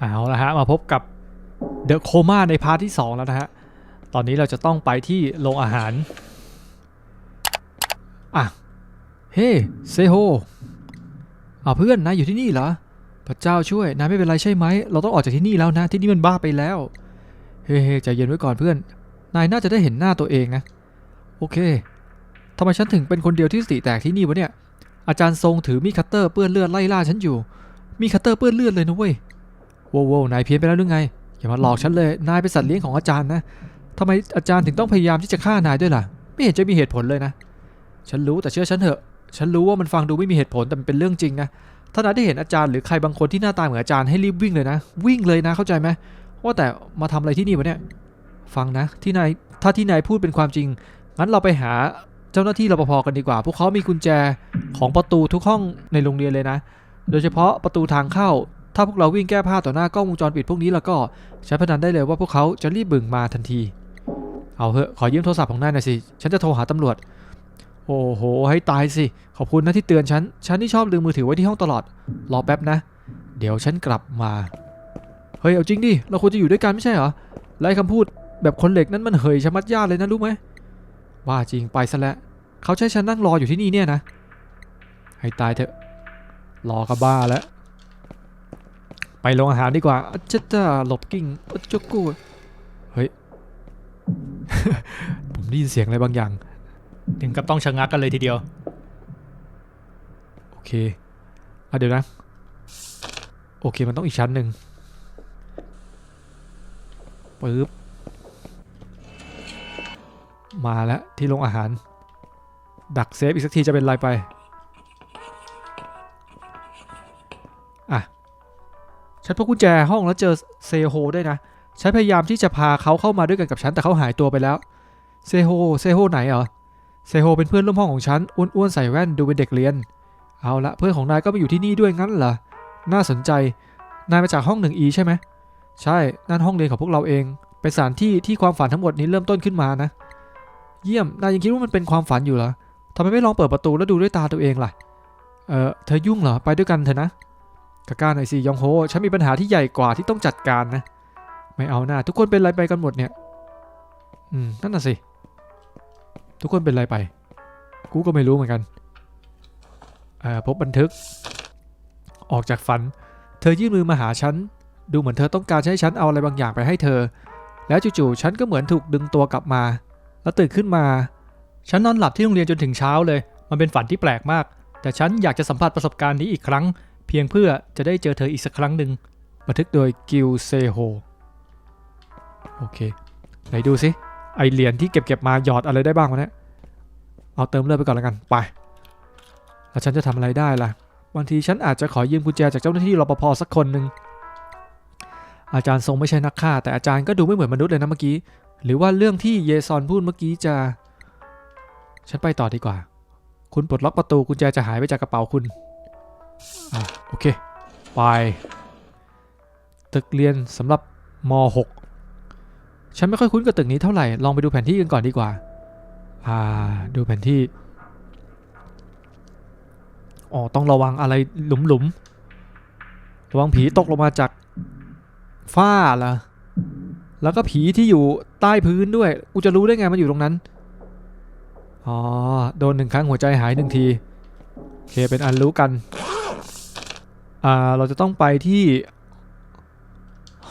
เอาละฮะมาพบกับเดอะโคม่าในพาร์ทที่ 2 แล้วนะฮะ ตอนนี้เราจะต้องไปที่โรงอาหาร อะ เฮ้เซโฮเอาเพื่อนนายอยู่ที่นี่เหรอ พระเจ้าช่วยนายไม่เป็นไรใช่ไหม เราต้องออกจากที่นี่แล้วนะ ที่นี่มันบ้าไปแล้ว เฮ้เฮ้ใจเย็นไว้ก่อนเพื่อน นายน่าจะได้เห็นหน้าตัวเองนะ โอเคทำไมฉันถึงเป็นคนเดียวที่สติแตกที่นี่วะเนี่ย อาจารย์ทรงถือมีดคัตเตอร์เปื้อนเลือดไล่ล่าฉันอยู่ มีคัตเตอร์เปื้อนเลือดเลยนะเว้ย โว้วโว้วนายเพี้ยนไปแล้วหรือไง อย่ามาหลอกฉันเลย นายเป็นสัตว์เลี้ยงของอาจารย์นะทำไมอาจารย์ถึงต้องพยายามที่จะฆ่านายด้วยล่ะ ไม่เห็นจะมีเหตุผลเลยนะ ฉันรู้แต่เชื่อฉันเถอะ ฉันรู้ว่ามันฟังดูไม่มีเหตุผลแต่มันเป็นเรื่องจริงนะ ถ้านายได้เห็นอาจารย์หรือใครบางคนที่หน้าตาเหมือนอาจารย์ให้รีบวิ่งเลยนะ วิ่งเลยนะเข้าใจไหมว่าแต่มาทำอะไรที่นี่วะเนี่ย ฟังนะที่นายถ้าที่นายพูดเป็นความจริง งั้นเราไปหาเจ้าหน้าที่รปภกันดีกว่า พวกเขามีกุญแจของประตูทุกห้องในโรงเรียนเลยนะ โดยเฉพาะประตูทางเข้า ถ้าพวกเราวิ่งแก้ผ้าต่อหน้ากล้องวงจรปิดพวกนี้แล้วก็ฉันพนันได้เลยว่าพวกเขาจะรีบบึ่งมาทันที เอาเถอะขอยืมโทรศัพท์ของนายหน่อยสิ ฉันจะโทรหาตำรวจ โอ้โห ให้ตายสิ ขอบคุณนะที่เตือนฉัน ฉันที่ชอบลืมมือถือไว้ที่ห้องตลอด รอแป๊บนะ เดี๋ยวฉันกลับมา เฮ้ยเอาจริงดิ เราควรจะอยู่ด้วยกันไม่ใช่เหรอ ไล่คำพูดแบบคนเหล็กนั้นมันเหยชะมัดญาติเลยนะรู้ไหมว่าจริงไปซะแล้วเขาใช้ฉันนั่งรออยู่ที่นี่เนี่ยนะ ให้ตายเถอะ รอก็บ้าแล้ว ไปโรงอาหารดีกว่าอะจะจะหลบกิ้งอะจกกูเฮ้ย ผมได้ยินเสียงอะไรบางอย่าง ถึงกับต้องชะงักกันเลยทีเดียว โอเคอะเดี๋ยวนะ โอเคมันต้องอีกชั้นหนึ่งปึ๊บมาแล้วที่โรงอาหาร ดักเซฟอีกสักทีจะเป็นไรไป ฉันพกกุญแจห้องแล้วเจอเซโฮด้วยนะ ฉันพยายามที่จะพาเขาเข้ามาด้วยกันกับฉันแต่เขาหายตัวไปแล้ว เซโฮ เซโฮไหนเหรอ เซโฮเป็นเพื่อนร่วมห้องของฉัน อ้วนๆใส่แว่นดูเป็นเด็กเรียน เอาละเพื่อนของนายก็มาอยู่ที่นี่ด้วยงั้นเหรอ น่าสนใจ นายมาจากห้องหนึ่งอีใช่ไหม ใช่ นั่นห้องเรียนของพวกเราเอง เป็นสถานที่ที่ความฝันทั้งหมดนี้เริ่มต้นขึ้นมานะ เยี่ยม นายยังคิดว่ามันเป็นความฝันอยู่เหรอทำไมไม่ลองเปิดประตูแล้วดูด้วยตาตัวเองล่ะ เออเธอยุ่งเหรอ ไปด้วยกันเถอะนะ กาก้าหน่อยสิยองโฮฉันมีปัญหาที่ใหญ่กว่าที่ต้องจัดการนะ ไม่เอาหน้าทุกคนเป็นอะไรไปกันหมดเนี่ย อืมนั่นน่ะสิ ทุกคนเป็นอะไรไป กูก็ไม่รู้เหมือนกันอ่อพบบันทึก ออกจากฝัน เธอยื่นมือมาหาฉัน ดูเหมือนเธอต้องการให้ฉันเอาอะไรบางอย่างไปให้เธอ แล้วจู่ๆฉันก็เหมือนถูกดึงตัวกลับมา แล้วตื่นขึ้นมา ฉันนอนหลับที่โรงเรียนจนถึงเช้าเลย มันเป็นฝันที่แปลกมาก แต่ฉันอยากจะสัมผัสประสบการณ์นี้อีกครั้ง เพียงเพื่อจะได้เจอเธออีกสักครั้งหนึ่งบันทึกโดยกิลเซโฮโอเค ไหนดูสิไอเหรียญที่เก็บเก็บมาหยอดอะไรได้บ้างวะเนี่ยเอาเติมเลือดไปก่อนแล้วกันไป แล้วฉันจะทำอะไรได้ล่ะบางทีฉันอาจจะขอยืมกุญแจจากเจ้าหน้าที่รปภสักคนหนึ่งอาจารย์ทรงไม่ใช่นักฆ่า แต่อาจารย์ก็ดูไม่เหมือนมนุษย์เลยนะเมื่อกี้ หรือว่าเรื่องที่เยซอนพูดเมื่อกี้จะ ฉันไปต่อดีกว่า คุณปลดล็อกประตูกุญแจจะหายไปจากกระเป๋าคุณ โอเค ไปตึกเรียนสำหรับม .6 ฉันไม่ค่อยคุ้นกับตึกนี้เท่าไหร่ ลองไปดูแผนที่กันก่อนดีกว่า อ่า ดูแผนที่ อ๋อ ต้องระวังอะไรหลุมๆระวังผีตกลงมาจากฝ้าเหรอแล้วก็ผีที่อยู่ใต้พื้นด้วย กูจะรู้ได้ไงมันอยู่ตรงนั้น อ๋อ โดนหนึ่งครั้งหัวใจหายหนึ่งที โอเค เป็นอันรู้กัน อ่าเราจะต้องไปที่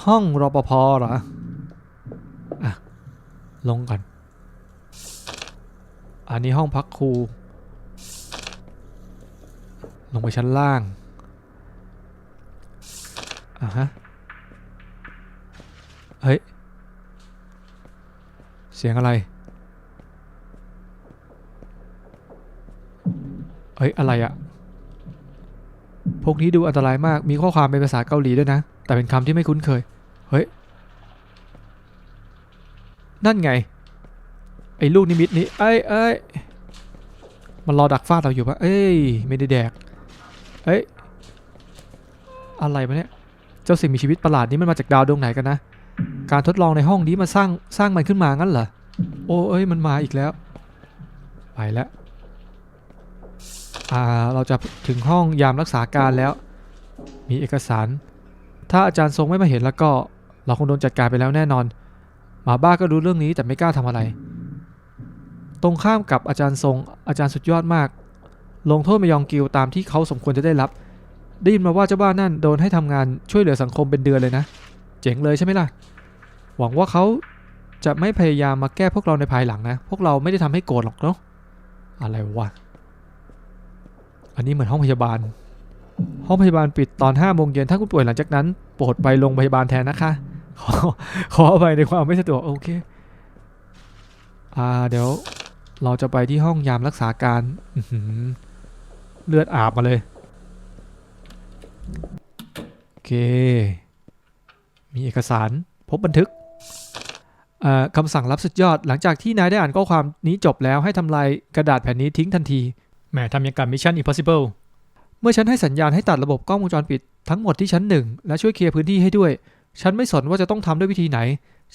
ห้องรปภเหรออะลงก่อนอันนี้ห้องพักครู ลงไปชั้นล่างอะฮะเฮ้ย เสียงอะไร เฮ้ย อะไรอะ กนี้ดูอันตรายมาก มีข้อความเป็นภาษาเกาหลีด้วยนะ แต่เป็นคำที่ไม่คุ้นเคย เฮ้ย นั่นไง ไอ้ลูกนิมิตนี้ เอ้ยเอ้ยมันรอดักฟาดเราอยู่ปะเอ้ย ไม่ได้แดก เอ้ย อะไรวะเนี่ย เจ้าสิ่งมีชีวิตประหลาดนี้มันมาจากดาวดวงไหนกันนะ การทดลองในห้องนี้มาสร้างสร้างมันขึ้นมางั้นเหรอ โอ้เอ้ย มันมาอีกแล้ว ไปแล้ว เราจะถึงห้องยามรักษาการแล้ว มีเอกสาร ถ้าอาจารย์ทรงไม่มาเห็นแล้วก็ เราคงโดนจัดการไปแล้วแน่นอน หมาบ้าก็รู้เรื่องนี้แต่ไม่กล้าทำอะไร ตรงข้ามกับอาจารย์ทรง อาจารย์สุดยอดมาก ลงโทษมายองกิวตามที่เขาสมควรจะได้รับ ได้ยินมาว่าเจ้าบ้านนั่นโดนให้ทำงานช่วยเหลือสังคมเป็นเดือนเลยนะ เจ๋งเลยใช่ไหมล่ะ หวังว่าเขาจะไม่พยายามมาแก้พวกเราในภายหลังนะ พวกเราไม่ได้ทำให้โกรธหรอกเนาะ อะไรวะ อันนี้เหมือนห้องพยาบาล ห้องพยาบาลปิดตอน5โมงเย็นถ้าคุณป่วยหลังจากนั้นโปรดไปโรงพยาบาลแทนนะคะขอขออภัยในความไม่สะดวกโอเค อ่าเดี๋ยวเราจะไปที่ห้องยามรักษาการเลือดอาบมาเลย โอเค มีเอกสารพบบันทึกอ่อคำสั่งรับสุดยอดหลังจากที่นายได้อ่านข้อความนี้จบแล้วให้ทำลายกระดาษแผ่นนี้ทิ้งทันที แหมทำยังกับ Mission Impossible เมื่อฉันให้สัญญาณให้ตัดระบบกล้องวงจรปิดทั้งหมดที่ชั้นหนึ่งและช่วยเคลียร์พื้นที่ให้ด้วย ฉันไม่สนว่าจะต้องทำด้วยวิธีไหน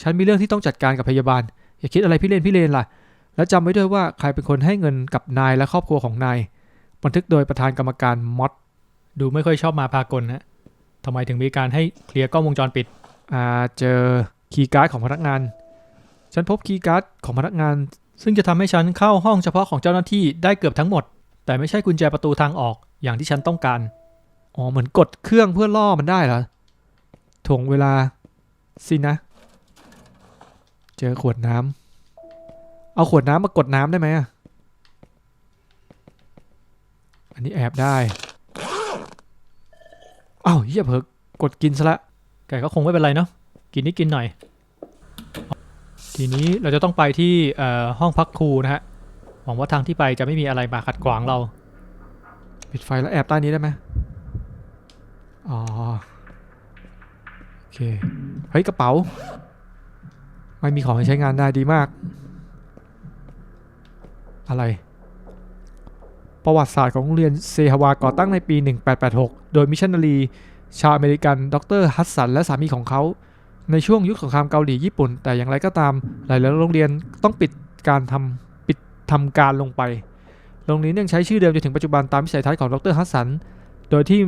ฉันมีเรื่องที่ต้องจัดการกับพยาบาล อย่าคิดอะไรพี่เลนพี่เลนล่ะ และจำไว้ด้วยว่าใครเป็นคนให้เงินกับนายและครอบครัวของนายบันทึกโดยประธานกรรมการมอดดูไม่ค่อยชอบมาพากลนะทำไมถึงมีการให้เคลียร์กล้องวงจรปิดอ่าเจอคีย์การ์ดของพนักงาน ฉันพบคีย์การ์ดของพนักงาน ซึ่งจะทำให้ฉันเข้าห้องเฉพาะของเจ้าหน้าที่ได้เกือบทั้งหมด แต่ไม่ใช่กุญแจประตูทางออกอย่างที่ฉันต้องการ อ๋อเหมือนกดเครื่องเพื่อล่อมันได้เหรอถ่วงเวลาสินะ เจอขวดน้ำเอาขวดน้ำมากดน้ำได้ไหมอะอันนี้แอบได้อ้าวเฮียเพิกกดกินซะละแกก็คงไม่เป็นไรเนาะกินนิดกินหน่อย ทีนี้เราจะต้องไปที่ห้องพักครูนะฮะ หวังว่าทางที่ไปจะไม่มีอะไรมาขัดขวางเรา ปิดไฟแล้วแอบใต้นี้ได้ไหมอ๋อโอเค เฮ้ยกระเป๋า ไม่มีของใช้งานได้ดีมาก อะไร ประวัติศาสตร์ของโรงเรียนเซฮาวาก่อตั้งในปี 1886 โดยมิชชันนารี ชาวอเมริกัน ดรฮัสสัน และสามีของเขา ในช่วงยุคสงครามเกาหลีญี่ปุ่น แต่อย่างไรก็ตาม หลายๆโรงเรียนต้องปิดการทำ ทำการลงไป โรงเรียนยังใช้ชื่อเดิมจนถึงปัจจุบันตามวิสัยทัศน์ของดรฮัสสัน โดยที่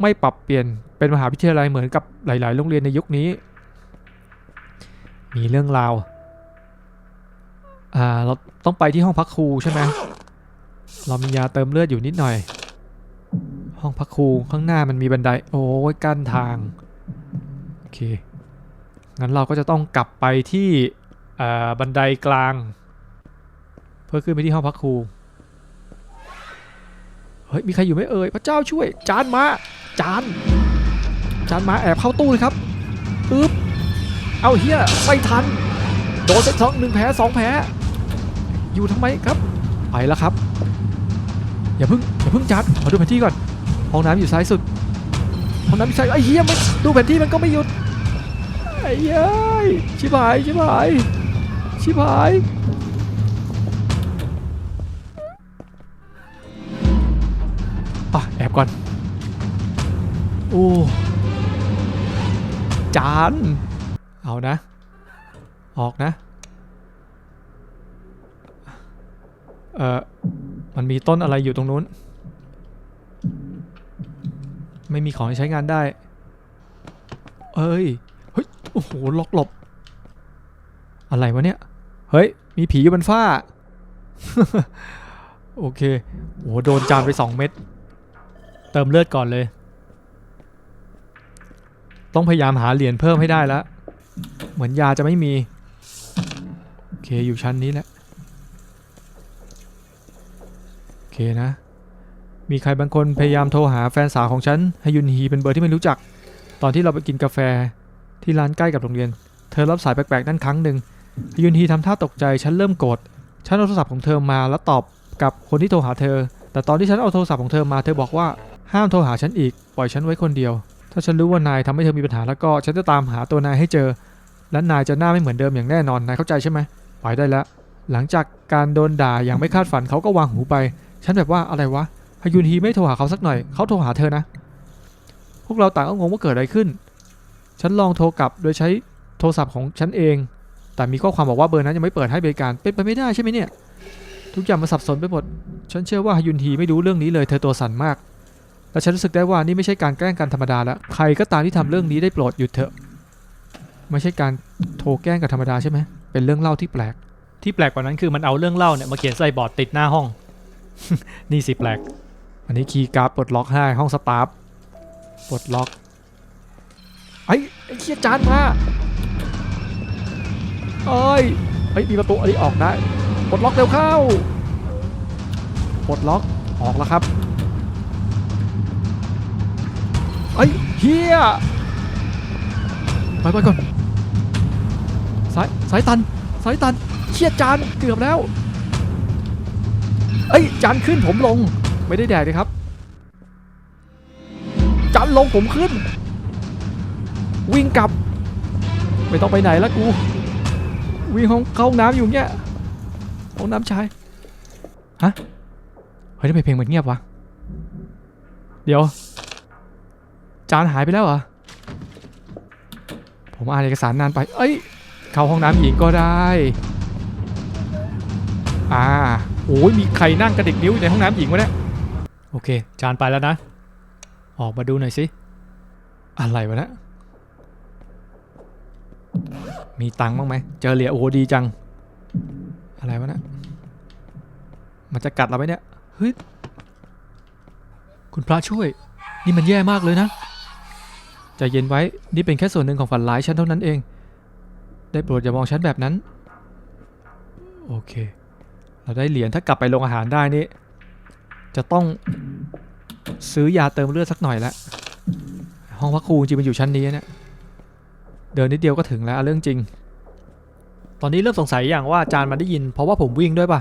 ไม่ปรับเปลี่ยนเป็นมหาวิทยาลัยเหมือนกับหลาย ๆ โรงเรียนในยุคนี้ มีเรื่องราว อ่า เราต้องไปที่ห้องพักครูใช่ไหมเรามียาเติมเลือดอยู่นิดหน่อย ห้องพักครูข้างหน้ามันมีบันได โอ้ยกั้นทาง โอเค งั้นเราก็จะต้องกลับไปที่บันไดกลาง พื่อขึ้นไปที่ห้องพักครู เฮ้ย มีใครอยู่ไหมเอ่ย พระเจ้าช่วย จานมา จาน จานมาแอบเข้าตู้เลยครับอึ๊บ เอาเฮียไม่ทัน โดนไปสองหนึ่งแผลสองแผล อยู่ทำไมครับ ไปแล้วครับ อย่าเพิ่งอย่าเพิ่งจัดขอดูแผนที่ก่อน ห้องน้ำอยู่ซ้ายสุด ห้องน้ำอยู่ซ้ายไอ้เหี้ยมันดูแผนที่มันก็ไม่หยุด ไอ้เหี้ยชิบหาย ชิบหาย ชิบหาย ก่อน โอ้จาน เอานะ ออกนะ เออมันมีต้นอะไรอยู่ตรงนู้น ไม่มีของใช้งานได้ เอ้ย เฮ้ย โอ้โห ล็อกหลบ อะไรวะเนี่ย เฮ้ย มีผีอยู่บนฝ้า โอเคโอ้โหโดนจานไปสองเม็ด เติมเลือดก่อนเลย ต้องพยายามหาเหรียญเพิ่มให้ได้แล้วเหมือนยาจะไม่มี โอเคอยู่ชั้นนี้แหละ โอเคนะ มีใครบางคนพยายามโทรหาแฟนสาวของฉันฮยุนฮีเป็นเบอร์ที่ไม่รู้จัก ตอนที่เราไปกินกาแฟที่ร้านใกล้กับโรงเรียน เธอรับสายแปลกๆนั่นครั้งหนึ่งฮยุนฮีทำท่าตกใจฉันเริ่มโกรธฉันเอาโทรศัพท์ของเธอมาแล้วตอบกับคนที่โทรหาเธอ แต่ตอนที่ฉันเอาโทรศัพท์ของเธอมาเธอบอกว่า ห้ามโทรหาฉันอีก ปล่อยฉันไว้คนเดียว ถ้าฉันรู้ว่านายทำให้เธอมีปัญหาแล้วก็ฉันจะตามหาตัวนายให้เจอ และนายจะหน้าไม่เหมือนเดิมอย่างแน่นอน นายเข้าใจใช่ไหมไปได้แล้ว หลังจากการโดนด่าอย่างไม่คาดฝันเขาก็วางหูไป ฉันแบบว่าอะไรวะฮยุนฮีไม่โทรหาเขาสักหน่อย เขาโทรหาเธอนะ พวกเราต่างก็งงว่าเกิดอะไรขึ้น ฉันลองโทรกลับโดยใช้โทรศัพท์ของฉันเอง แต่มีข้อความบอกว่าเบอร์นั้นยังไม่เปิดให้บริการ เป็นไปไม่ได้ใช่ไหมเนี่ย ทุกอย่างมันสับสนไปหมด ฉันเชื่อว่าฮยุนฮีไม่รู้เรื่องนี้เลย เธอตัวสั่นมาก และฉันรู้สึกได้ว่านี่ไม่ใช่การแกล้งกันธรรมดาแล้วใครก็ตามที่ทำเรื่องนี้ได้โปรดหยุดเถอะ ไม่ใช่การโทรแกล้งกันธรรมดาใช่ไหมเป็นเรื่องเล่าที่แปลก ที่แปลกกว่านั้นคือมันเอาเรื่องเล่าเนี่ยมาเขียนใส่บอร์ดติดหน้าห้อง นี่สิแปลก อันนี้คีย์การ์ดปลดล็อกให้ห้องสตาฟปลดล็อกไอ้ไอ้เคียจานมาเอ้ยเฮ้ยมีประตูอันนี้ออกได้ปลดล็อกเร็วเข้าปลดล็อกออกแล้วครับ ไอ้ยเฮียไปไปก่อนสายสายตันสายตันเคียจานเกือบแล้วเอ้ยจานขึ้นผมลงไม่ได้แดกเลยครับจันลงผมขึ้น วิ่งกลับ ไม่ต้องไปไหนแล้วกู วิ่งห้องเข้าห้องน้ำอยู่เงี้ยห้องน้ำชายฮะเฮ้ยทำไมเพลงมันเงียบวะเดี๋ยว จานหายไปแล้วเหรอ ผมอ่านเอกสารนานไป เอ้ย เข้าห้องน้ำหญิงก็ได้ อ่า โอ้ยมีใครนั่งกระดิกนิ้วอยู่ในห้องน้ำหญิงวะเนี่ย โอเค จานไปแล้วนะ ออกมาดูหน่อยสิ อะไรวะเนะมีตังค์บ้างไหม เจอเหรียญโอ้โหดีจัง อะไรวะเนะมันจะกัดเราไหมเนี่ย เฮ้ย คุณพระช่วย นี่มันแย่มากเลยนะ ใจะเย็นไว้ นี่เป็นแค่ส่วนหนึ่งของฝันร้ายฉันเท่านั้นเอง ได้โปรดอย่ามองฉันแบบนั้น โอเค เราได้เหรียญถ้ากลับไปโรงอาหารได้นี่ จะต้องซื้อยาเติมเลือดสักหน่อยละ ห้องพักครูจริงมันอยู่ชั้นนี้นะเดินนิดเดียวก็ถึงแล้วเรื่องจริง ตอนนี้เริ่มสงสัยอย่างว่าอาจานมันได้ยิน เพราะว่าผมวิ่งด้วยป่ะ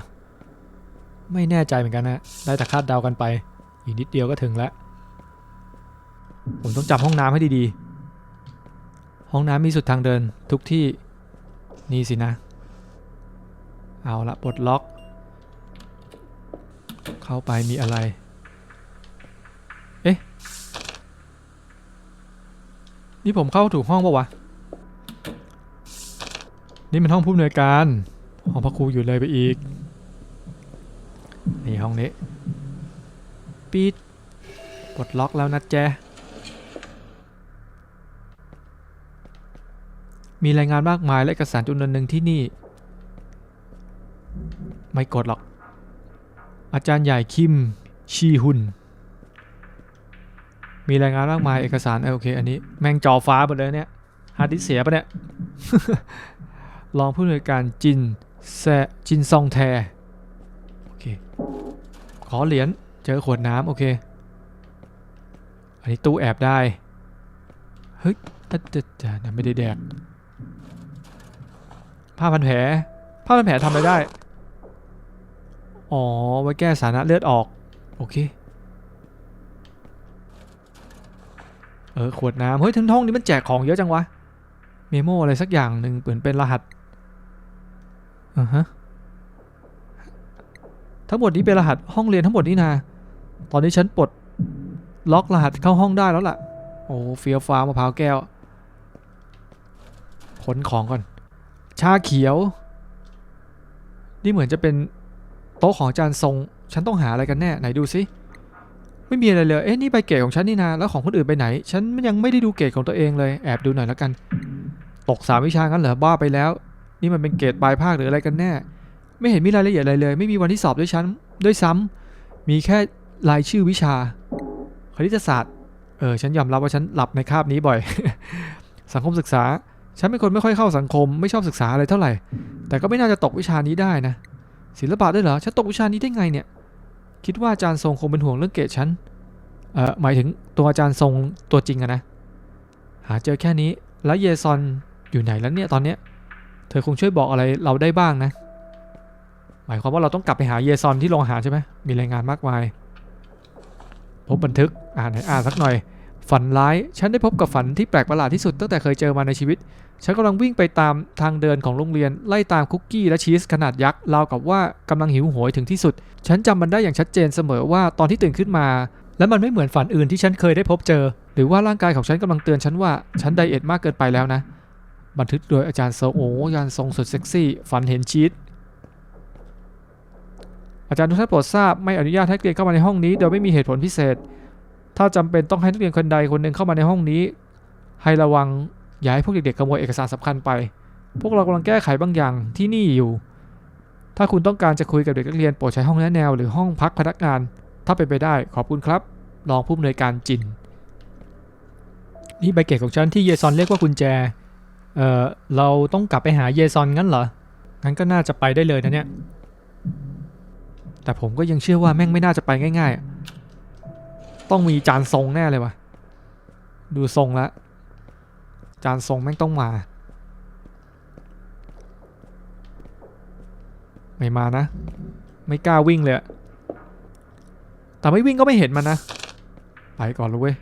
ไม่แน่ใจเหมือนกันนะ ได้แต่คาดเดากันไป อีกนิดเดียวก็ถึงแล้ว ผมต้องจับห้องน้ำให้ดีๆ ห้องน้ำมีสุดทางเดินทุกที่นี่สินะ เอาละปลดล็อก เข้าไปมีอะไร เอ๊ะ นี่ผมเข้าถูกห้องปะวะ นี่มันห้องผู้อำนวยการห้องพระครูอยู่เลยไปอีก นี่ห้องนี้ ปิดปลดล็อกแล้วนะแจ๊ มีรายงานมากมายและเอกสารจำนวนหนึ่งที่นี่ ไม่กดหรอก อาจารย์ใหญ่คิมชีฮุน มีรายงานมากมายเอกสารเออโอเค อันนี้แม่งจอฟ้าหมดเลยเนี่ยฮาร์ดดิสเสียปะเนี่ยรองผู้อำนวยการจินแซจินซองแท โอเค ขอเหรียญเจอขวดน้ำโอเค อันนี้ตู้แอบได้ เฮ้ยอะเดดดาไม่ได้แดก ผ้าพันแผลผ้าพันแผลทำอะไรได้ อ๋อ ไว้แก้สานะเลือดออก โอเค เออ ขวดน้ำ เฮ้ยทั้งห้องนี้มันแจกของเยอะจังวะ เมโมอะไรสักอย่างหนึ่งเหมือนเป็นรหัสอ่าฮะ ทั้งหมดนี้เป็นรหัสห้องเรียนทั้งหมดนี่นา ตอนนี้ฉันปลดล็อกรหัสเข้าห้องได้แล้วล่ะ โอ้เฟียวฟ้ามะพร้าวแก้วขนของก่อน ชาเขียว นี่เหมือนจะเป็นโต๊ะของอาจารย์ทรง ฉันต้องหาอะไรกันแน่ ไหนดูสิ ไม่มีอะไรเลย เอ๊ะนี่ใบเกรดของฉันนี่นา แล้วของคนอื่นไปไหน ฉันยังไม่ได้ดูเกรดของตัวเองเลย แอบดูหน่อยแล้วกัน ตกสามวิชางั้นเหรอ บ้าไปแล้ว นี่มันเป็นเกรดปลายภาคหรืออะไรกันแน่ ไม่เห็นมีรายละเอียดอะไรเลย ไม่มีวันที่สอบด้วยฉัน ด้วยซ้ำมีแค่รายชื่อวิชา คณิตศาสตร์ เออ ฉันยอมรับว่าฉันหลับในคาบนี้บ่อย สังคมศึกษา ฉันเป็นคนไม่ค่อยเข้าสังคมไม่ชอบศึกษาอะไรเท่าไหร่ แต่ก็ไม่น่าจะตกวิชานี้ได้นะ ศิลปะด้วยเหรอ ฉันตกวิชานี้ได้ไงเนี่ย คิดว่าอาจารย์ทรงคงเป็นห่วงเรื่องเกรดฉัน เอ่อ หมายถึงตัวอาจารย์ทรงตัวจริงอะนะ หาเจอแค่นี้ แล้วเยซอนอยู่ไหนแล้วเนี่ยตอนเนี้ย เธอคงช่วยบอกอะไรเราได้บ้างนะ หมายความว่าเราต้องกลับไปหาเยซอนที่โรงอาหารใช่ไหมมีรายงานมากมาย พบบันทึก อ่านให้อ่านสักหน่อย ฝันร้าย ฉันได้พบกับฝันที่แปลกประหลาดที่สุดตั้งแต่เคยเจอมาในชีวิต ฉันกำลังวิ่งไปตามทางเดินของโรงเรียน ไล่ตามคุกกี้และชีสขนาดยักษ์ราวกับว่ากำลังหิวโหยถึงที่สุด ฉันจำมันได้อย่างชัดเจนเสมอว่าตอนที่ตื่นขึ้นมา และมันไม่เหมือนฝันอื่นที่ฉันเคยได้พบเจอ หรือว่าร่างกายของฉันกำลังเตือนฉันว่าฉันไดเอทมากเกินไปแล้วนะ บันทึกโดยอาจารย์โซโออาจารย์ทรงสุดเซ็กซี่ ฝันเห็นชีสอาจารย์ทุกท่านโปรดทราบไม่อนุญาตให้เกรียนเข้ามาในห้องนี้ โดยไม่มีเหตุผลพิเศษ ถ้าจำเป็นต้องให้นักเรียนคนใดคนหนึ่งเข้ามาในห้องนี้ ให้ระวังอย่าให้พวกเด็กๆขโมยเอกสารสำคัญไป พวกเรากำลังแก้ไขบางอย่างที่นี่อยู่ ถ้าคุณต้องการจะคุยกับเด็กนักเรียนโปรดใช้ห้องแนะแนวหรือห้องพักพนักงาน ถ้าเป็นไปได้ขอบคุณครับรองผู้อำนวยการจินนี่ใบเกตของฉันที่เยซอนเรียกว่ากุญแจ เอ่อ เราต้องกลับไปหาเยซอนงั้นเหรอ งั้นก็น่าจะไปได้เลยนะเนี่ย แต่ผมก็ยังเชื่อว่าแม่งไม่น่าจะไปง่ายๆ ต้องมีจานทรงแน่เลยวะดูทรงแล้วจานทรงแม่งต้องมา ไม่มานะ ไม่กล้าวิ่งเลยแต่ไม่วิ่งก็ไม่เห็นมันนะ ไปก่อนเลยเว้ย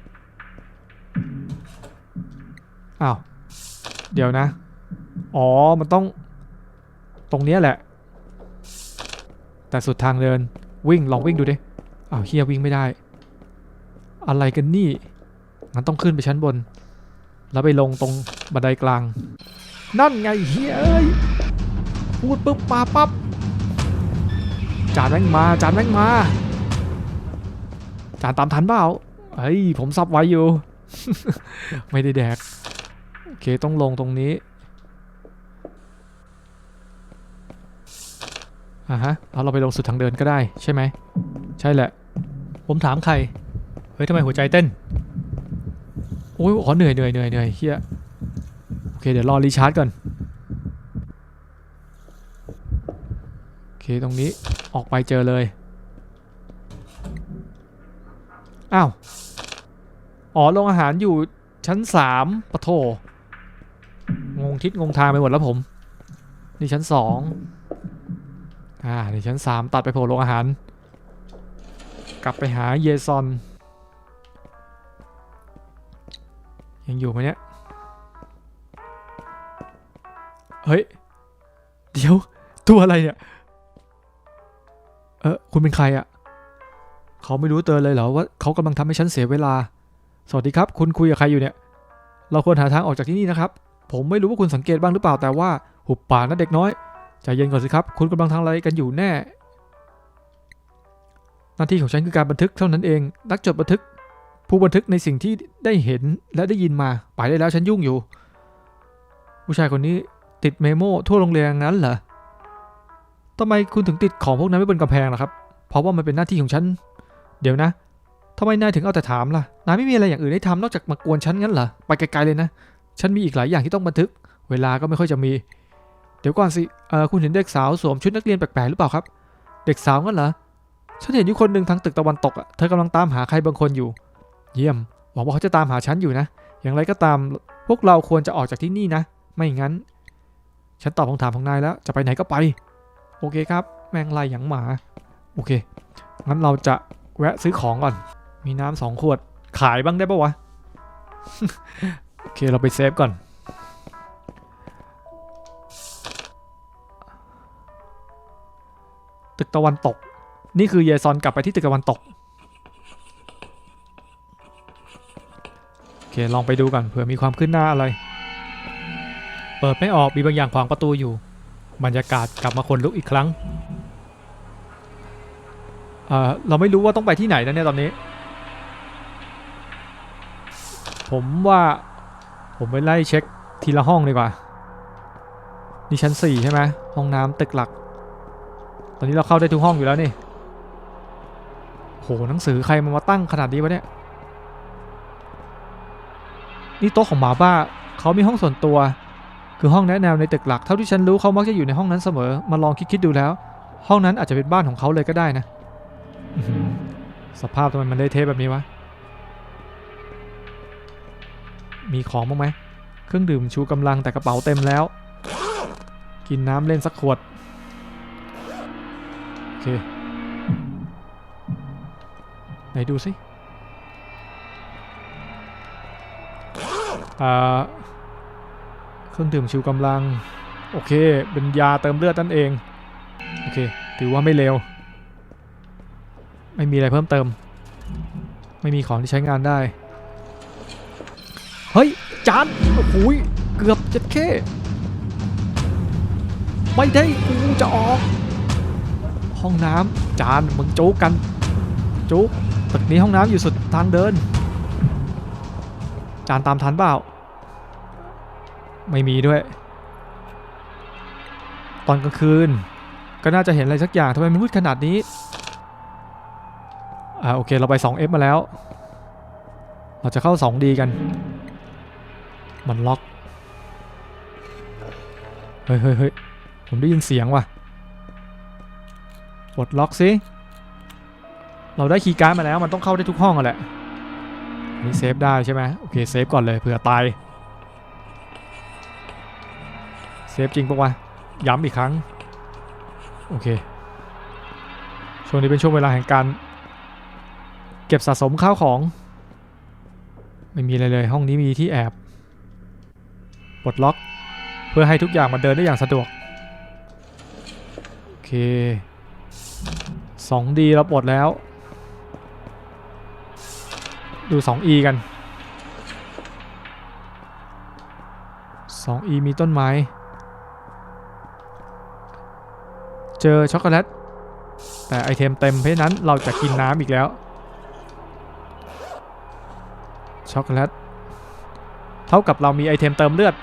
อ้าวเดี๋ยวนะ อ๋อ มันต้อง ตรงเนี้ยแหละ แต่สุดทางเดิน วิ่ง ลองวิ่งดูดิ อ้าวเฮียวิ่งไม่ได้ อะไรกันนี่ งั้นต้องขึ้นไปชั้นบน แล้วไปลงตรงบันไดกลาง นั่นไงเฮียเอ้ย พูดปุ๊บมาปั๊บ จานแม่งมา จานแม่งมา จานตามทันเปล่าเฮ้ย ผมซับไว้อยู่ ไม่ได้แดก โอเค ต้องลงตรงนี้อ่าฮะ เอาเราไปลงสุดทางเดินก็ได้ใช่ไหม ใช่แหละ ผมถามใคร ฮ้ยทำไมหัวใจเต้นโอ้ยอ๋อเหนื่อยเหนื่อยเหนื่อยเหนื่อยเฮียโอเคเดี๋ยวรอรีชาร์จก่อนโอเคตรงนี้ออกไปเจอเลยอ้าวอ๋อโรงอาหารอยู่ชั้นสามปะโถงงทิศงงทางไปหมดแล้วผมนี่ชั้นสองอ่านี่ชั้นสามตัดไปโผล่โรงอาหาร กลับไปหาเยซอน ยังอยู่ไหมเนี่ย เฮ้ย เดี๋ยว ตัวอะไรเนี่ย เออคุณเป็นใครอะ่ะ เขาไม่รู้เตือนเลยเหรอว่าเขากำลังทำให้ฉันเสียเวลา สวัสดีครับ คุณคุยกับใครอยู่เนี่ย เราควรหาทางออกจากที่นี่นะครับ ผมไม่รู้ว่าคุณสังเกตบ้างหรือเปล่าแต่ว่า หุบปากนะเด็กน้อย ใจเย็นก่อนสิครับ คุณกำลังทำอะไรกันอยู่แน่ หน้าที่ของฉันคือการบันทึกเท่านั้นเอง นักจดบันทึก ผู้บันทึกในสิ่งที่ได้เห็นและได้ยินมา ไปได้แล้วฉันยุ่งอยู่ ผู้ชายคนนี้ติดเมโมทั่วโรงเรียนนั้นเหรอทำไมคุณถึงติดของพวกนั้นไว้บนกำแพงล่ะครับ เพราะว่ามันเป็นหน้าที่ของฉัน เดี๋ยวนะทำไมนายถึงเอาแต่ถามล่ะ นายไม่มีอะไรอย่างอื่นให้ทำนอกจากมากวนฉันงั้นเหรอ ไปไกลๆเลยนะ ฉันมีอีกหลายอย่างที่ต้องบันทึก เวลาก็ไม่ค่อยจะมี เดี๋ยวก่อนสิ เออคุณเห็นเด็กสาวสวมชุดนักเรียนแปลกๆหรือเปล่าครับ เด็กสาวงั้นเหรอ ฉันเห็นอยู่คนหนึ่งทางตึกตะวันตกอะเธอกำลังตามหาใครบางคนอยู่ เยี่ยม หวังว่าเขาจะตามหาฉันอยู่นะ อย่างไรก็ตามพวกเราควรจะออกจากที่นี่นะ ไม่งั้น ฉันตอบคำถามของนายแล้ว จะไปไหนก็ไป โอเคครับ แมงไล่อย่างหมา โอเค งั้นเราจะแวะซื้อของก่อน มีน้ำสองขวด ขายบ้างได้ปะวะ โอเค เราไปเซฟก่อน ตึกตะวันตก นี่คือเยซอนกลับไปที่ตึกตะวันตก เค ลองไปดูก่อนเผื่อมีความขึ้นหน้าอะไร เปิดไม่ออกมีบางอย่างขวางประตูอยู่ บรรยากาศกลับมาคนลุกอีกครั้งเอ่อเราไม่รู้ว่าต้องไปที่ไหนนะเนี่ยตอนนี้ ผมว่าผมไปไล่เช็คทีละห้องดีกว่า นี่ชั้นสี่ใช่ไหมห้องน้ำตึกหลัก ตอนนี้เราเข้าได้ทุกห้องอยู่แล้วนี่โหหนังสือใครมามาตั้งขนาดนี้วะเนี่ย นี่โต๊ะของหมาบ้าเขามีห้องส่วนตัว คือห้องแนะแนวในตึกหลักเท่าที่ฉันรู้เขามักจะอยู่ในห้องนั้นเสมอ มาลองคิดๆดูแล้ว ห้องนั้นอาจจะเป็นบ้านของเขาเลยก็ได้นะสภาพทำไมมันได้เทปแบบนี้วะ มีของบ้างไหม เครื่องดื่มชูกำลังแต่กระเป๋าเต็มแล้ว กินน้ำเล่นสักขวด โอเค ไหนดูสิ เครื่องดื่มชูกำลัง โอเค เป็นยาเติมเลือดนั่นเอง โอเค ถือว่าไม่เลว ไม่มีอะไรเพิ่มเติม ไม่มีของที่ใช้งานได้ เฮ้ย จาน โอ้โหยเกือบจะแค่ ไม่ได้ กูจะออก ห้องน้ำจาน มึงโจ๊กกัน โจ๊กตึกนี้ห้องน้ำอยู่สุดทางเดิน จานตามทันเปล่า ไม่มีด้วย ตอนกลางคืน ก็น่าจะเห็นอะไรสักอย่างทำไมมันมืดขนาดนี้ อ่าโอเคเราไป 2F มาแล้ว เราจะเข้า 2D กัน มันล็อก เฮ้ยเฮ้ยเฮ้ยผมได้ยินเสียงว่ะปลดล็อกสิ เราได้คีย์การ์ดมาแล้วมันต้องเข้าได้ทุกห้องอะแหละนี่เซฟได้ใช่ไหมโอเคเซฟก่อนเลยเผื่อตาย ฟจริงปะวะ ย้ำอีกครั้ง โอเค ช่วงนี้เป็นช่วงเวลาแห่งการ เก็บสะสมข้าวของ ไม่มีอะไรเลย ห้องนี้มีที่แอบ ปลดล็อก เพื่อให้ทุกอย่างมันเดินได้อย่างสะดวก โอเค 2D เราปลดแล้ว ดู 2E กัน 2E มีต้นไม้ เจอช็อกโกแลต แต่ไอเทมเต็มเพราะนั้นเราจะกินน้ำอีกแล้ว ช็อกโกแลต เท่ากับเรามีไอเทมเติมเลือด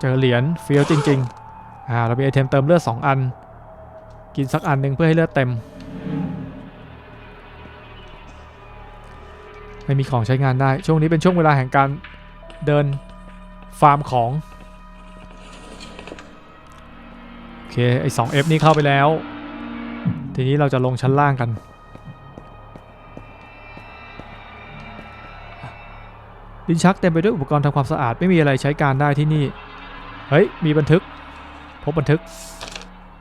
เจอเหรียญเฟี้ยวจริงๆ อ่า เรามีไอเทมเติมเลือด 2 อัน กินสักอันหนึ่งเพื่อให้เลือดเต็ม ไม่มีของใช้งานได้ ช่วงนี้เป็นช่วงเวลาแห่งการเดินฟาร์มของ เคไอ้ 2F นี่เข้าไปแล้ว ทีนี้เราจะลงชั้นล่างกันลิ้นชักเต็มไปด้วยอุปกรณ์ทำความสะอาดไม่มีอะไรใช้การได้ที่นี่ เฮ้ย มีบันทึก พบบันทึก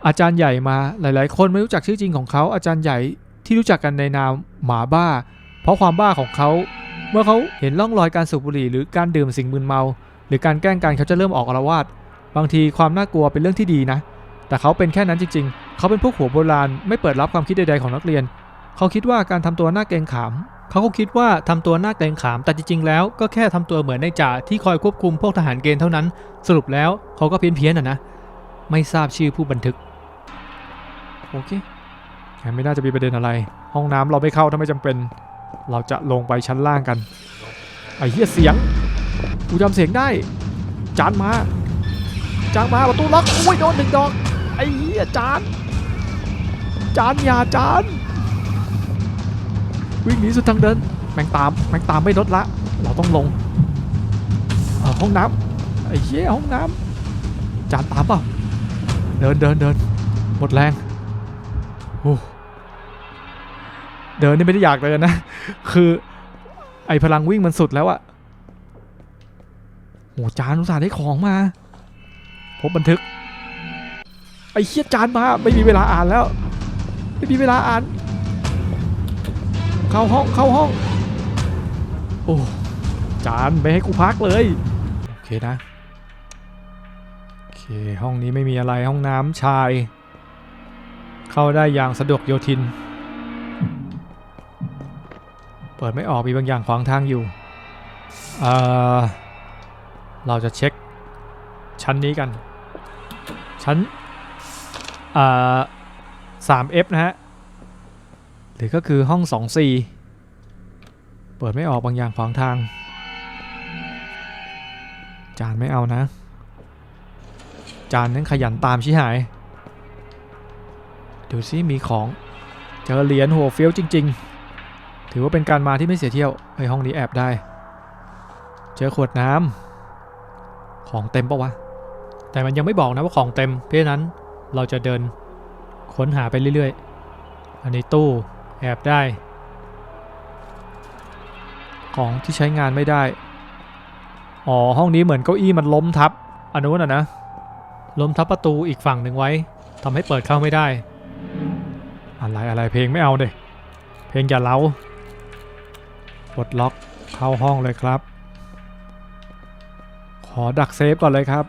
อาจารย์ใหญ่มาหลาย ๆ คนไม่รู้จักชื่อจริงของเขา อาจารย์ใหญ่ที่รู้จักกันในนามหมาบ้า เพราะความบ้าของเขา เมื่อเขาเห็นร่องรอยการสูบบุหรี่หรือการดื่มสิ่งมึนเมา หรือการแกล้งกันเขาจะเริ่มออกอาละวาดบางทีความน่ากลัวเป็นเรื่องที่ดีนะ แต่เขาเป็นแค่นั้นจริง ๆ เขาเป็นพวกหัวโบราณไม่เปิดรับความคิดใดๆของนักเรียน เขาคิดว่าการทำตัวหน้าเกรงขาม เขาก็คิดว่าทำตัวหน้าเกรงขาม แต่จริงๆ แล้วก็แค่ทำตัวเหมือนในจ่าที่คอยควบคุมพวกทหารเกณฑ์เท่านั้น สรุปแล้วเขาก็เพี้ยนเพี้ยนอะนะ ไม่ทราบชื่อผู้บันทึก โอเคไม่น่าจะมีประเด็นอะไร ห้องน้ำเราไม่เข้าถ้าไม่จำเป็น เราจะลงไปชั้นล่างกัน ไอ้เหี้ยเสียง กูจำเสียงได้ จานมาจานมาประตูล็อก อุ้ยโดนหนึ่งดอก ไอ้เหี้ยจาน จานอย่าจาน วิ่งหนีสุดทางเดิน แม่งตาม แม่งตามไม่ลดละ เราต้องลงเออห้องน้ำไอ้เหี้ยห้องน้ำจานตามเปล่าเดินเดินเดินหมดแรงโอ้เดินนี่ไม่ได้อยากเดินนะ คือไอพลังวิ่งมันสุดแล้วอะโหจานอุตส่าห์ได้ของมา พบบันทึก ไอ้เคียจานมาไม่มีเวลาอ่านแล้ว ไม่มีเวลาอ่าน เข้าห้องเข้าห้อง โอ้จานไม่ให้กูพักเลย โอเคนะ โอเคห้องนี้ไม่มีอะไรห้องน้ำชาย เข้าได้อย่างสะดวกโยทิน เปิดไม่ออกมีบางอย่างขวางทางอยู่เอ่อเราจะเช็คชั้นนี้กัน ชั้น เอ่อ 3F นะฮะ หรือก็คือห้อง 2C เปิดไม่ออกบางอย่างขวางทาง จานไม่เอานะ จานนั้นขยันตามชิหาย ดูซิมีของ เจอเหรียญหัวเฟี้ยวจริง ๆ ถือว่าเป็นการมาที่ไม่เสียเที่ยวไอห้องนี้แอบได้ เจอขวดน้ำของเต็มปะวะ แต่มันยังไม่บอกนะว่าของเต็ม เพราะนั้น เราจะเดินค้นหาไปเรื่อยๆ อันนี้ตู้แอบได้ ของที่ใช้งานไม่ได้ อ๋อ ห้องนี้เหมือนเก้าอี้มันล้มทับอันนู้นอะนะ ล้มทับประตูอีกฝั่งหนึ่งไว้ทำให้เปิดเข้าไม่ได้ อะไรอะไรเพลงไม่เอาเด้เพลงอย่าเล้าปลดล็อกเข้าห้องเลยครับ ขอดักเซฟก่อนเลยครับ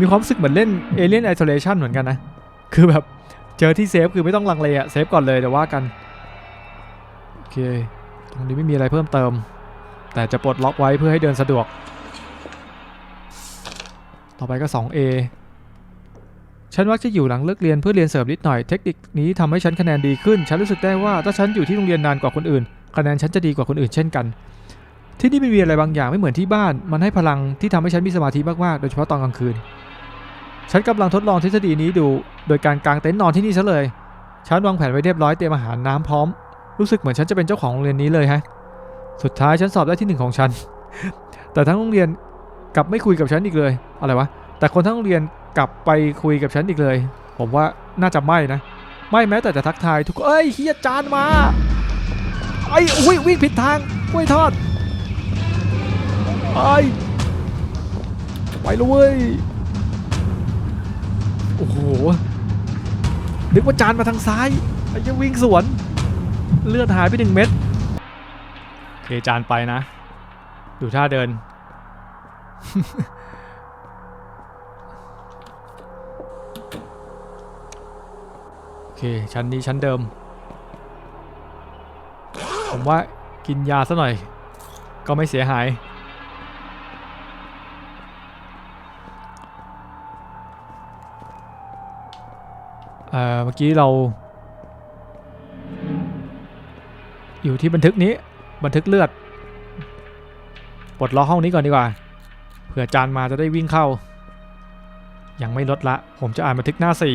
มีความรู้สึกเหมือนเล่น Alien Isolation เหมือนกันนะ คือแบบเจอที่เซฟคือไม่ต้องลังเลอะเซฟก่อนเลยเดี๋ยวว่ากัน โอเค ตรงนี้ไม่มีอะไรเพิ่มเติม แต่จะปลดล็อกไว้เพื่อให้เดินสะดวก ต่อไปก็ 2A ฉันมักจะอยู่หลังเลิกเรียนเพื่อเรียนเสริมนิดหน่อย เทคนิคนี้ทำให้ฉันคะแนนดีขึ้น ฉันรู้สึกได้ว่าถ้าฉันอยู่ที่โรงเรียนนานกว่าคนอื่น คะแนนฉันจะดีกว่าคนอื่นเช่นกัน ที่นี่มันมีอะไรบางอย่างไม่เหมือนที่บ้าน มันให้พลังที่ทำให้ฉันมีสมาธิมากๆ โดยเฉพาะตอนกลางคืน ฉันกำลังทดลองทฤษฎีนี้ดู โดยการกางเต็นท์นอนที่นี่ซะเลย ฉันวางแผนไว้เรียบร้อยเตรียมอาหารน้ำพร้อม รู้สึกเหมือนฉันจะเป็นเจ้าของโรงเรียนนี้เลยฮะ สุดท้ายฉันสอบได้ที่หนึ่งของฉัน แต่ทั้งโรงเรียนกลับไม่คุยกับฉันอีกเลย อะไรวะ แต่คนทั้งโรงเรียนกลับไปคุยกับฉันอีกเลย ผมว่าน่าจะไม่นะ ไม่แม้แต่จะทักทายทุกเอ้ยเฮียจานมา ไอ้อุ้ยวิ่งผิดทางกล้วยทอดไอ้ไปเลยเว้ย โอ้โหนึกว่าจานมาทางซ้ายไอ้ยังวิ่งสวน เลือดหายไปหนึ่งเม็ดเคจานไปนะ ดูท่าเดิน โอเค ชั้นนี้ชั้นเดิม ผมว่ากินยาซะหน่อย ก็ไม่เสียหาย เมื่อกี้เรา อยู่ที่บันทึกนี้บันทึกเลือดปลดล็อกห้องนี้ก่อนดีกว่าเผื่อจานมาจะได้วิ่งเข้า ยังไม่ลดละ ผมจะอ่านบันทึกหน้าสี่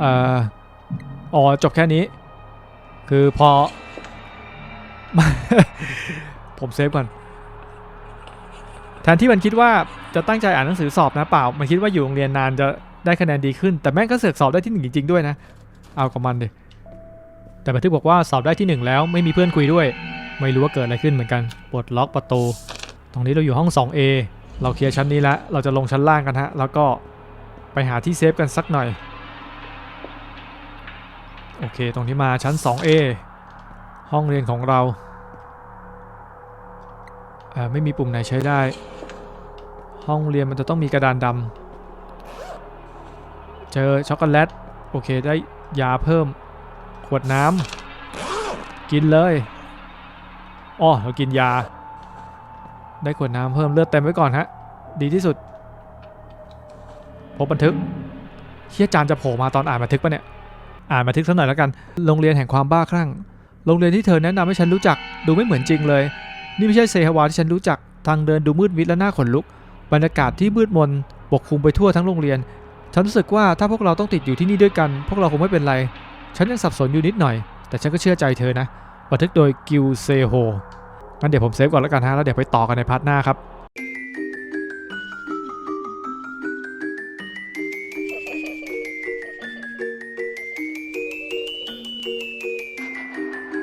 เอ่ออ๋อจบแค่นี้ คือพอ ผมเซฟก่อนแทนที่มันคิดว่าจะตั้งใจอ่านหนังสือสอบนะเปล่า มันคิดว่าอยู่โรงเรียนนานจะ ได้คะแนนดีขึ้น แต่แม่งก็เสือกสอบได้ที่หนึ่งจริงๆด้วยนะ เอากับมันดิแต่บันทึกบอกว่าสอบได้ที่หนึ่งแล้วไม่มีเพื่อนคุยด้วย ไม่รู้ว่าเกิดอะไรขึ้นเหมือนกันปลดล็อกประตู ตรงนี้เราอยู่ห้อง 2A เราเคลียร์ชั้นนี้แล้ว เราจะลงชั้นล่างกันฮะ แล้วก็ไปหาที่เซฟกันสักหน่อย โอเค ตรงนี้มาชั้น 2A ห้องเรียนของเราเอ่อไม่มีปุ่มไหนใช้ได้ ห้องเรียนมันจะต้องมีกระดานดำ เจอช็อกโกแลตโอเคได้ยาเพิ่ม ขวดน้ำกินเลยอ๋อเรากินยา ได้ขวดน้ำเพิ่มเลือดเต็มไว้ก่อนฮะ ดีที่สุด พบบันทึกเฮียจานจะโผล่มาตอนอ่านบันทึกปะเนี่ย อ่านบันทึกสักหน่อยแล้วกัน โรงเรียนแห่งความบ้าคลั่ง โรงเรียนที่เธอแนะนำให้ฉันรู้จัก ดูไม่เหมือนจริงเลย นี่ไม่ใช่เซฮาวาที่ฉันรู้จัก ทางเดินดูมืดมิดและน่าขนลุก บรรยากาศที่มืดมนปกคลุมไปทั่วทั้งโรงเรียน ฉันรู้สึกว่าถ้าพวกเราต้องติดอยู่ที่นี่ด้วยกัน พวกเราคงไม่เป็นไร ฉันยังสับสนอยู่นิดหน่อย แต่ฉันก็เชื่อใจเธอนะ บันทึกโดยกิวเซโฮงั้นเดี๋ยวผมเซฟก่อนแล้วกันฮะ แล้วเดี๋ยวไปต่อกันในพาร์ทหน้าครับ